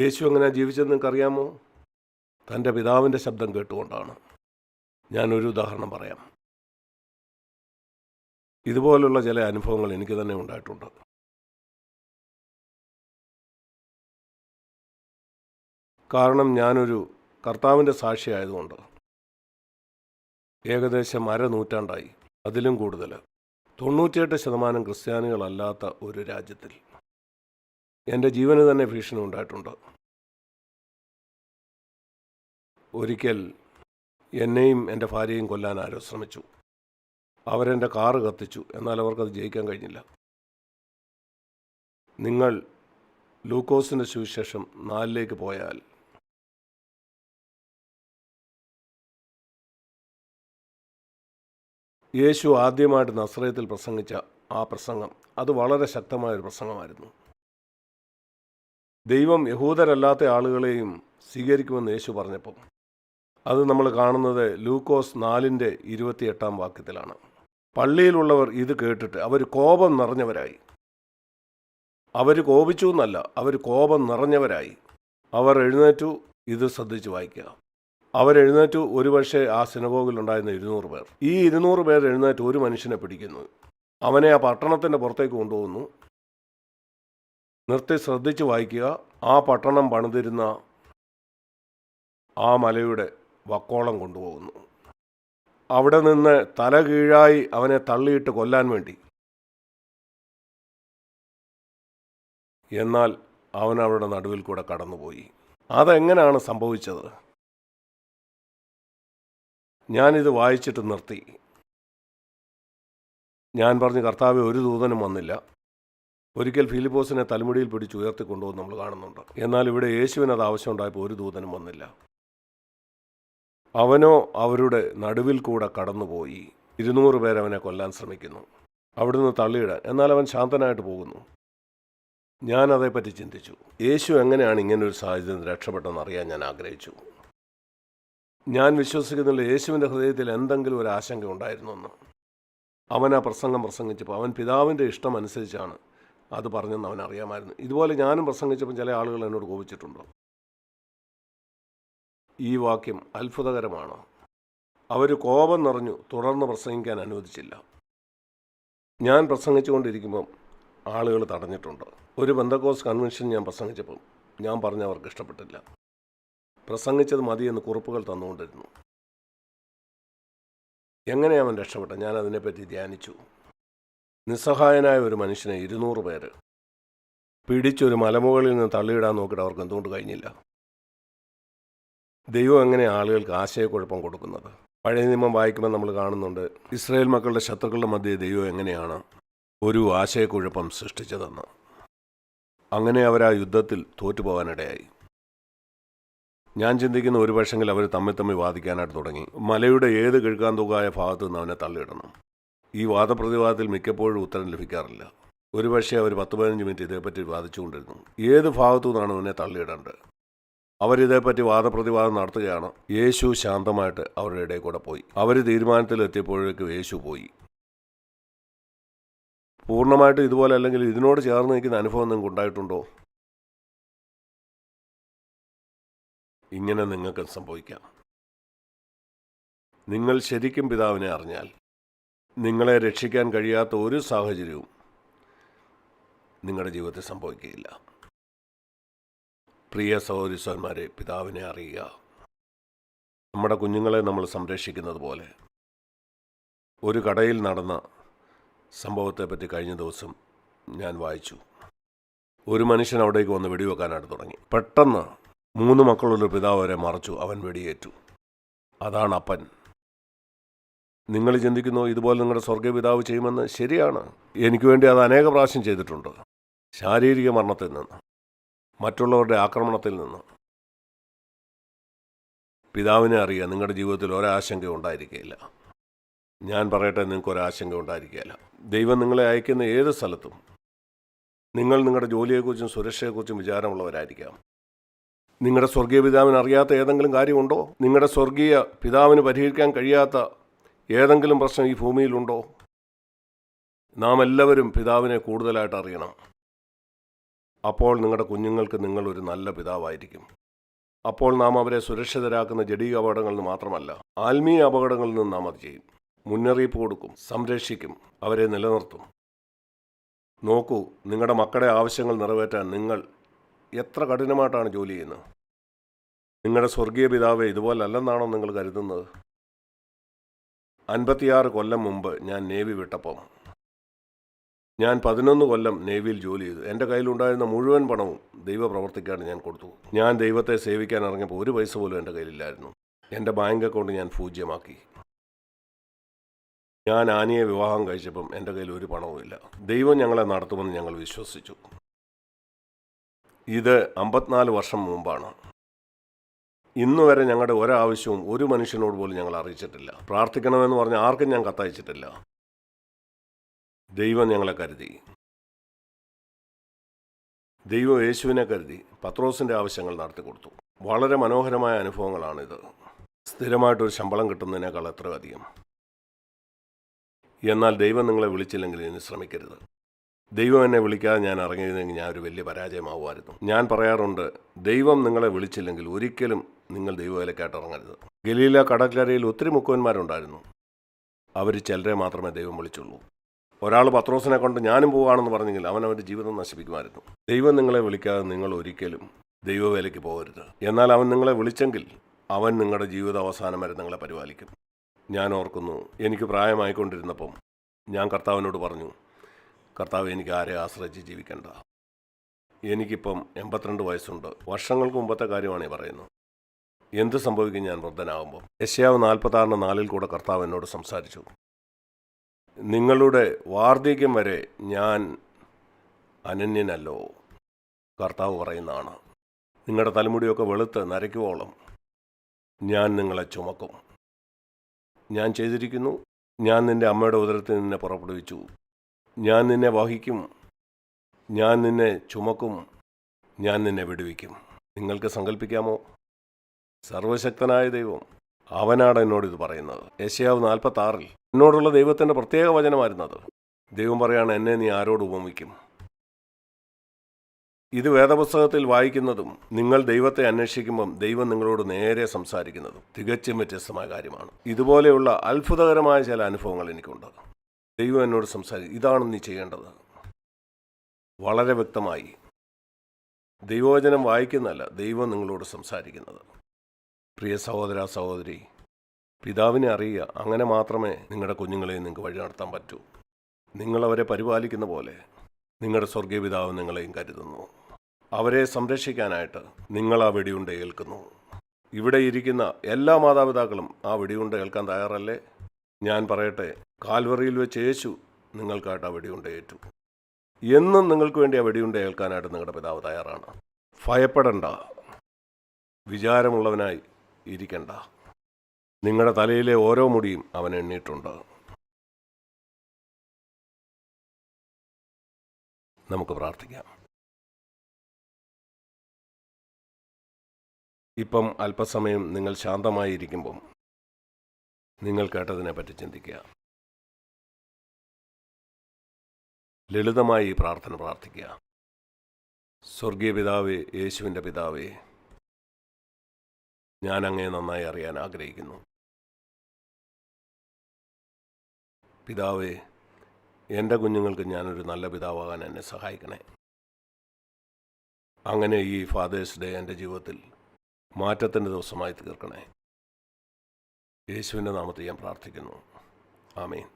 യേശു എങ്ങനെ ജീവിച്ചത് നിങ്ങൾക്കറിയാമോ? തന്റെ പിതാവിന്റെ ശബ്ദം കേട്ടുകൊണ്ടാണ്. ഞാനൊരു ഉദാഹരണം പറയാം. ഇതുപോലുള്ള ചില അനുഭവങ്ങൾ എനിക്ക് തന്നെ ഉണ്ടായിട്ടുണ്ട്. കാരണം ഞാനൊരു കർത്താവിന്റെ സാക്ഷിയായതുകൊണ്ട് ഏകദേശം അര നൂറ്റാണ്ടായി. അതിലും കൂടുതൽ. തൊണ്ണൂറ്റിയെട്ട് ശതമാനം ക്രിസ്ത്യാനികളല്ലാത്ത ഒരു രാജ്യത്തിൽ. എന്റെ ജീവന് തന്നെ ഭീഷണി ഉണ്ടായിട്ടുണ്ട്. ഒരിക്കൽ എന്നെയും എന്റെ ഭാര്യയും കൊല്ലാൻ ആരോ ശ്രമിച്ചു. അവരെന്റെ കാറ് കത്തിച്ചു. എന്നാൽ അവർക്കത് ജയിക്കാൻ കഴിഞ്ഞില്ല. നിങ്ങൾ ലൂക്കോസിന്റെ സുവിശേഷം നാലിലേക്ക് പോയാൽ യേശു ആദ്യമായിട്ട് നസ്രയത്തിൽ പ്രസംഗിച്ച ആ പ്രസംഗം അത് വളരെ ശക്തമായൊരു പ്രസംഗമായിരുന്നു. ദൈവം യഹൂദരല്ലാത്ത ആളുകളെയും സ്വീകരിക്കുമെന്ന് യേശു പറഞ്ഞപ്പോൾ അത് നമ്മൾ കാണുന്നത് ലൂക്കോസ് നാലിന്റെ ഇരുപത്തിയെട്ടാം വാക്യത്തിലാണ്. പള്ളിയിലുള്ളവർ ഇത് കേട്ടിട്ട് അവർ കോപം നിറഞ്ഞവരായി. അവർ കോപിച്ചു എന്നല്ല അവർ കോപം നിറഞ്ഞവരായി. അവർ എഴുന്നേറ്റു ഇത് ശ്രദ്ധിച്ച് വായിക്കുക. അവരെഴുന്നേറ്റു ഒരുപക്ഷെ ആ സിനഗോഗിൽ ഉണ്ടായിരുന്ന ഇരുന്നൂറ് പേർ. ഈ ഇരുന്നൂറ് പേർ എഴുന്നേറ്റ് ഒരു മനുഷ്യനെ പിടിക്കുന്നു. അവനെ ആ പട്ടണത്തിന്റെ പുറത്തേക്ക് കൊണ്ടുപോകുന്നു. നിർത്തി ശ്രദ്ധിച്ച് വായിക്കുക. ആ പട്ടണം പണിതിരുന്ന ആ മലയുടെ വക്കോളം കൊണ്ടുപോകുന്നു. അവിടെ നിന്ന് തല കീഴായി അവനെ തള്ളിയിട്ട് കൊല്ലാൻ വേണ്ടി. എന്നാൽ അവൻ അവരുടെ നടുവിൽ കൂടെ കടന്നുപോയി. അതെങ്ങനെയാണ് സംഭവിച്ചത്? ഞാനിത് വായിച്ചിട്ട് നിർത്തി. ഞാൻ പറഞ്ഞു കർത്താവ് ഒരു ദൂതനും വന്നില്ല. ഒരിക്കൽ ഫിലിപ്പോസിനെ തലമുടിയിൽ പിടിച്ച് ഉയർത്തിക്കൊണ്ടുവന്ന് നമ്മൾ കാണുന്നുണ്ട്. എന്നാൽ ഇവിടെ യേശുവിന് അത് ആവശ്യമുണ്ടായപ്പോൾ ഒരു ദൂതനും വന്നില്ല. അവനോ അവരുടെ നടുവിൽ കൂടെ കടന്നുപോയി. ഇരുന്നൂറ് പേരവനെ കൊല്ലാൻ ശ്രമിക്കുന്നു. അവിടുന്ന് തള്ളിയിടാൻ. എന്നാൽ അവൻ ശാന്തനായിട്ട് പോകുന്നു. ഞാൻ അതേപ്പറ്റി ചിന്തിച്ചു. യേശു എങ്ങനെയാണ് ഇങ്ങനൊരു സാഹചര്യം രക്ഷപ്പെട്ടെന്ന് അറിയാൻ ഞാൻ ആഗ്രഹിച്ചു. ഞാൻ വിശ്വസിക്കുന്നില്ല യേശുവിന്റെ ഹൃദയത്തിൽ എന്തെങ്കിലും ഒരു ആശങ്ക ഉണ്ടായിരുന്നെന്ന് അവൻ ആ പ്രസംഗം പ്രസംഗിച്ചപ്പോൾ അവൻ പിതാവിന്റെ ഇഷ്ടം അനുസരിച്ചാണ് അത് പറഞ്ഞെന്ന് അവൻ അറിയാമായിരുന്നു. ഇതുപോലെ ഞാനും പ്രസംഗിച്ചപ്പോൾ ചില ആളുകൾ എന്നോട് കോപിച്ചിട്ടുണ്ടോ? ഈ വാക്യം അത്ഭുതകരമാണ്? അവർ കോപം നിറഞ്ഞു തുടർന്ന് പ്രസംഗിക്കാൻ അനുവദിച്ചില്ല. ഞാൻ പ്രസംഗിച്ചുകൊണ്ടിരിക്കുമ്പം ആളുകൾ തടഞ്ഞിട്ടുണ്ട്. ഒരു ബന്ധക്കോസ് കൺവെൻഷൻ ഞാൻ പ്രസംഗിച്ചപ്പം ഞാൻ പറഞ്ഞ അവർക്ക് ഇഷ്ടപ്പെട്ടില്ല. പ്രസംഗിച്ചത് മതിയെന്ന് കുറിപ്പുകൾ തന്നുകൊണ്ടിരുന്നു. എങ്ങനെ അവൻ രക്ഷപ്പെട്ട ഞാൻ അതിനെപ്പറ്റി ധ്യാനിച്ചു. നിസ്സഹായനായ ഒരു മനുഷ്യനെ ഇരുന്നൂറ് പേര്. പിടിച്ചൊരു മലമുകളിൽ നിന്ന് തള്ളിയിടാൻ നോക്കിയിട്ട് അവർക്ക് എന്തുകൊണ്ട് കഴിഞ്ഞില്ല? ദൈവം എങ്ങനെ ആളുകൾക്ക് ആശയക്കുഴപ്പം കൊടുക്കുന്നത്? പഴയ നിയമം വായിക്കുമ്പോൾ നമ്മൾ കാണുന്നുണ്ട് ഇസ്രായേൽ മക്കളുടെ ശത്രുക്കളുടെ മധ്യേ ദൈവം എങ്ങനെയാണ് ഒരു ആശയക്കുഴപ്പം സൃഷ്ടിച്ചതെന്ന്. അങ്ങനെ അവർ ആ യുദ്ധത്തിൽ തോറ്റുപോകാനിടയായി. ഞാൻ ചിന്തിക്കുന്ന ഒരു പക്ഷെങ്കിൽ അവർ തമ്മിൽ തമ്മിൽ വാദിക്കാനായിട്ട് തുടങ്ങി. മലയുടെ ഏത് കിഴക്കാന്തൂക്കായ ഭാഗത്തു നിന്ന് അവനെ തള്ളിയിടണം. ഈ വാദപ്രതിവാദത്തിൽ മിക്കപ്പോഴും ഉത്തരം ലഭിക്കാറില്ല. ഒരുപക്ഷെ അവർ പത്ത് പതിനഞ്ച് മിനിറ്റ് ഇതേപ്പറ്റി വാദിച്ചുകൊണ്ടിരുന്നു. ഏത് ഭാഗത്തു നിന്നാണ് അവനെ തള്ളിയിടേണ്ടത്? അവരിതേപ്പറ്റി വാദപ്രതിവാദം നടത്തുകയാണ്? യേശു ശാന്തമായിട്ട് അവരുടെ ഇടയിൽ കൂടെ പോയി. അവർ തീരുമാനത്തിലെത്തിയപ്പോഴേക്കും യേശു പോയി. പൂർണമായിട്ട് ഇതുപോലെ അല്ലെങ്കിൽ ഇതിനോട് ചേർന്ന് നിൽക്കുന്ന അനുഭവം നിങ്ങൾക്ക് ഉണ്ടായിട്ടുണ്ടോ? ഇങ്ങനെ നിങ്ങൾക്ക് സംഭവിക്കാം. നിങ്ങൾ ശരിക്കും പിതാവിനെ അറിഞ്ഞാൽ നിങ്ങളെ രക്ഷിക്കാൻ കഴിയാത്ത ഒരു സാഹചര്യവും നിങ്ങളുടെ ജീവിതത്തിൽ സംഭവിക്കുകയില്ല. പ്രിയ സഹോദരിസ്വന്മാരെ പിതാവിനെ അറിയുക. നമ്മുടെ കുഞ്ഞുങ്ങളെ നമ്മൾ സംരക്ഷിക്കുന്നത് പോലെ ഒരു കടയിൽ നടന്ന സംഭവത്തെപ്പറ്റി കഴിഞ്ഞ ദിവസം ഞാൻ വായിച്ചു. ഒരു മനുഷ്യൻ അവിടേക്ക് വന്ന് വെടിവെക്കാനായിട്ട് തുടങ്ങി. പെട്ടെന്ന് മൂന്ന് മക്കളുള്ള പിതാവ് വരെ മറച്ചു. അവൻ വെടിയേറ്റു. അതാണ് അപ്പൻ. നിങ്ങൾ ചിന്തിക്കുന്നു ഇതുപോലെ നിങ്ങളുടെ സ്വർഗീയ പിതാവ് ചെയ്യുമെന്ന് ശരിയാണ്. എനിക്ക് വേണ്ടി അത് അനേക പ്രാവശ്യം ചെയ്തിട്ടുണ്ട്. ശാരീരിക മരണത്തിൽ നിന്ന് മറ്റുള്ളവരുടെ ആക്രമണത്തിൽ നിന്ന്. പിതാവിനെ അറിയാം നിങ്ങളുടെ ജീവിതത്തിൽ ഒരാശങ്ക ഉണ്ടായിരിക്കില്ല ഞാൻ പറയട്ടെ നിങ്ങൾക്ക് ഒരാശങ്ക ഉണ്ടായിരിക്കില്ല ദൈവം നിങ്ങളെ അയക്കുന്ന ഏത് സ്ഥലത്തും നിങ്ങൾ നിങ്ങളുടെ ജോലിയെക്കുറിച്ചും സുരക്ഷയെക്കുറിച്ചും വിചാരമുള്ളവരായിരിക്കാം. നിങ്ങളുടെ സ്വർഗീയ പിതാവിന് അറിയാത്ത ഏതെങ്കിലും കാര്യമുണ്ടോ? നിങ്ങളുടെ സ്വർഗീയ പിതാവിന് പരിഹരിക്കാൻ കഴിയാത്ത ഏതെങ്കിലും പ്രശ്നം ഈ ഭൂമിയിലുണ്ടോ? നാം എല്ലാവരും പിതാവിനെ കൂടുതലായിട്ട് അറിയണം. അപ്പോൾ നിങ്ങളുടെ കുഞ്ഞുങ്ങൾക്ക് നിങ്ങൾ ഒരു നല്ല പിതാവായിരിക്കും. അപ്പോൾ നാം അവരെ സുരക്ഷിതരാക്കുന്ന ജടീക അപകടങ്ങളിൽ നിന്ന് മാത്രമല്ല ആത്മീയ അപകടങ്ങളിൽ നിന്ന് നാം അത് ചെയ്യും. മുന്നറിയിപ്പ് കൊടുക്കും സംരക്ഷിക്കും അവരെ നിലനിർത്തും. നോക്കൂ നിങ്ങളുടെ മക്കളുടെ ആവശ്യങ്ങൾ നിറവേറ്റാൻ നിങ്ങൾ എത്ര കഠിനമായിട്ടാണ് ജോലി ചെയ്യുന്നത്? നിങ്ങളുടെ സ്വർഗീയ പിതാവെ ഇതുപോലല്ലെന്നാണോ നിങ്ങൾ കരുതുന്നത്? അൻപത്തിയാറ് കൊല്ലം മുമ്പ് ഞാൻ നേവി വിട്ടപ്പം. ഞാൻ പതിനൊന്ന് കൊല്ലം നേവിയിൽ ജോലി ചെയ്തു. എന്റെ കയ്യിലുണ്ടായിരുന്ന മുഴുവൻ പണവും ദൈവപ്രവർത്തിക്കാണ് ഞാൻ കൊടുത്തു. ഞാൻ ദൈവത്തെ സേവിക്കാൻ ഇറങ്ങിയപ്പോൾ ഒരു പൈസ പോലും എന്റെ കയ്യിലില്ലായിരുന്നു. എന്റെ ബാങ്ക് അക്കൗണ്ട് ഞാൻ പൂജ്യമാക്കി. ഞാൻ ആനിയെ വിവാഹം കഴിച്ചപ്പം എന്റെ കയ്യിൽ ഒരു പണവുമില്ല ദൈവം ഞങ്ങളെ നടത്തുമെന്ന് ഞങ്ങൾ വിശ്വസിച്ചു. ഇത് അമ്പത്തിനാല് വർഷം മുമ്പാണ്. ഇന്ന് വരെ ഞങ്ങളുടെ ഒരാവശ്യവും ഒരു മനുഷ്യനോട് പോലും ഞങ്ങൾ അറിയിച്ചിട്ടില്ല. പ്രാർത്ഥിക്കണമെന്ന് പറഞ്ഞ ആർക്കും ഞാൻ കത്തയച്ചിട്ടില്ല. ദൈവം ഞങ്ങളെ കരുതി. ദൈവം യേശുവിനെ കരുതി പത്രോസിന്റെ ആവശ്യങ്ങൾ നടത്തി കൊടുത്തു. വളരെ മനോഹരമായ അനുഭവങ്ങളാണിത്. സ്ഥിരമായിട്ടൊരു ശമ്പളം കിട്ടുന്നതിനേക്കാൾ എത്ര അധികം. എന്നാൽ ദൈവം നിങ്ങളെ വിളിച്ചില്ലെങ്കിൽ ഇനി ശ്രമിക്കരുത്. ദൈവം എന്നെ വിളിക്കാതെ ഞാൻ ഇറങ്ങിയിരുന്നെങ്കിൽ ഞാൻ ഒരു വലിയ പരാജയമാവുമായിരുന്നു. ഞാൻ പറയാറുണ്ട് ദൈവം നിങ്ങളെ വിളിച്ചില്ലെങ്കിൽ ഒരിക്കലും നിങ്ങൾ ദൈവവേലക്കായിട്ട് ഇറങ്ങരുത്. ഗലീല കടക്കരയിൽ ഒത്തിരി മുക്കുവന്മാരുണ്ടായിരുന്നു. അവർ ചിലരെ മാത്രമേ ദൈവം വിളിച്ചുള്ളൂ. ഒരാൾ പത്രോസിനെ കൊണ്ട് ഞാനും പോവുകയാണെന്ന് പറഞ്ഞെങ്കിൽ അവൻ അവന്റെ ജീവിതം നശിപ്പിക്കുമായിരുന്നു. ദൈവം നിങ്ങളെ വിളിക്കാതെ നിങ്ങൾ ഒരിക്കലും ദൈവവേലയ്ക്ക് പോകരുത്. എന്നാൽ അവൻ നിങ്ങളെ വിളിച്ചെങ്കിൽ അവൻ നിങ്ങളുടെ ജീവിത അവസാനം വരെ നിങ്ങളെ പരിപാലിക്കും. ഞാൻ ഓർക്കുന്നു എനിക്ക് പ്രായമായിക്കൊണ്ടിരുന്നപ്പം ഞാൻ കർത്താവിനോട് പറഞ്ഞു കർത്താവ് എനിക്ക് ആരെ ആശ്രയിച്ച് ജീവിക്കേണ്ട. എനിക്കിപ്പം എൺപത്തിരണ്ട് വയസ്സുണ്ട്. വർഷങ്ങൾക്ക് മുമ്പത്തെ കാര്യമാണ് ഈ പറയുന്നത്. എന്ത് സംഭവിക്കും ഞാൻ വൃദ്ധനാകുമ്പോൾ യശ്യാവ് നാൽപ്പത്താറിന് നാലിൽ കൂടെ കർത്താവ് എന്നോട് സംസാരിച്ചു. നിങ്ങളുടെ വാർദ്ധക്യം വരെ ഞാൻ അനന്യനല്ലോ കർത്താവ് പറയുന്നതാണ്. നിങ്ങളുടെ തലമുടിയൊക്കെ വെളുത്ത് നരയ്ക്കുവോളം ഞാൻ നിങ്ങളെ ചുമക്കും. ഞാൻ ചെയ്തിരിക്കുന്നു. ഞാൻ നിന്റെ അമ്മയുടെ ഉദരത്തിൽ നിന്നെ പുറപ്പെടുവിച്ചു. ഞാൻ നിന്നെ വഹിക്കും. ഞാൻ നിന്നെ ചുമക്കും. ഞാൻ നിന്നെ വിടുവിക്കും. നിങ്ങൾക്ക് സങ്കല്പിക്കാമോ സർവശക്തനായ ദൈവം അവനാണ് എന്നോട് ഇത് പറയുന്നത്. യശയാവ് നാൽപ്പത്തി ആറിൽ എന്നോടുള്ള ദൈവത്തിന്റെ പ്രത്യേക വചനമായിരുന്നത്. ദൈവം പറയാണ് എന്നെ നീ ആരോട് ഉപമിക്കും? ഇത് വേദപുസ്തകത്തിൽ വായിക്കുന്നതും നിങ്ങൾ ദൈവത്തെ അന്വേഷിക്കുമ്പം ദൈവം നിങ്ങളോട് നേരെ സംസാരിക്കുന്നതും തികച്ചും വ്യത്യസ്തമായ കാര്യമാണ്. ഇതുപോലെയുള്ള അത്ഭുതകരമായ ചില അനുഭവങ്ങൾ എനിക്കുണ്ട്. ദൈവം എന്നോട് സംസാരിക്കും ഇതാണ് നീ ചെയ്യേണ്ടത്. വളരെ വ്യക്തമായി. ദൈവവചനം വായിക്കുന്നതല്ല ദൈവം നിങ്ങളോട് സംസാരിക്കുന്നത്. പ്രിയ സഹോദര സഹോദരി പിതാവിനെ അറിയുക. അങ്ങനെ മാത്രമേ നിങ്ങളുടെ കുഞ്ഞുങ്ങളെ നിങ്ങൾക്ക് വഴി നടത്താൻ പറ്റൂ. നിങ്ങളവരെ പരിപാലിക്കുന്ന പോലെ നിങ്ങളുടെ സ്വർഗീയ പിതാവ് നിങ്ങളെയും കരുതുന്നു. അവരെ സംരക്ഷിക്കാനായിട്ട് നിങ്ങൾ ആ വെടിയുണ്ട ഏൽക്കുന്നു. ഇവിടെ ഇരിക്കുന്ന എല്ലാ മാതാപിതാക്കളും ആ വെടിയുണ്ട ഏൽക്കാൻ തയ്യാറല്ലേ? ഞാൻ പറയട്ടെ കാൽവറിയിൽ വെച്ച് യേശു നിങ്ങൾക്കായിട്ട് ആ വെടിയുണ്ടേറ്റു എന്നും നിങ്ങൾക്ക് വേണ്ടി ആ വെടിയുണ്ട ഏൽക്കാനായിട്ട് നിങ്ങളുടെ പിതാവ് തയ്യാറാണ്. ഭയപ്പെടണ്ട. വിചാരമുള്ളവനായി ഇരിക്കണ്ട. നിങ്ങളുടെ തലയിലെ ഓരോ മുടിയും അവൻ എണ്ണിയിട്ടുണ്ട്. നമുക്ക് പ്രാർത്ഥിക്കാം. ഇപ്പം അല്പസമയം നിങ്ങൾ ശാന്തമായി ഇരിക്കുമ്പം നിങ്ങൾ കേട്ടതിനെപ്പറ്റി ചിന്തിക്കുക. ലളിതമായി ഈ പ്രാർത്ഥന പ്രാർത്ഥിക്കുക. സ്വർഗീയ പിതാവേ യേശുവിന്റെ പിതാവേ ഞാൻ അങ്ങേ നന്നായി അറിയാൻ ആഗ്രഹിക്കുന്നു. പിതാവേ എന്റെ കുഞ്ഞുങ്ങൾക്ക് ഞാനൊരു നല്ല പിതാവാകാൻ എന്നെ സഹായിക്കണേ. അങ്ങനെ ഈ ഫാദേഴ്സ് ഡേ എന്റെ ജീവിതത്തിൽ മാറ്റത്തിന്റെ ദിവസമായി തീർക്കണേ. യേശുവിന്റെ നാമത്തിൽ ഞാൻ പ്രാർത്ഥിക്കുന്നു. ആമേൻ.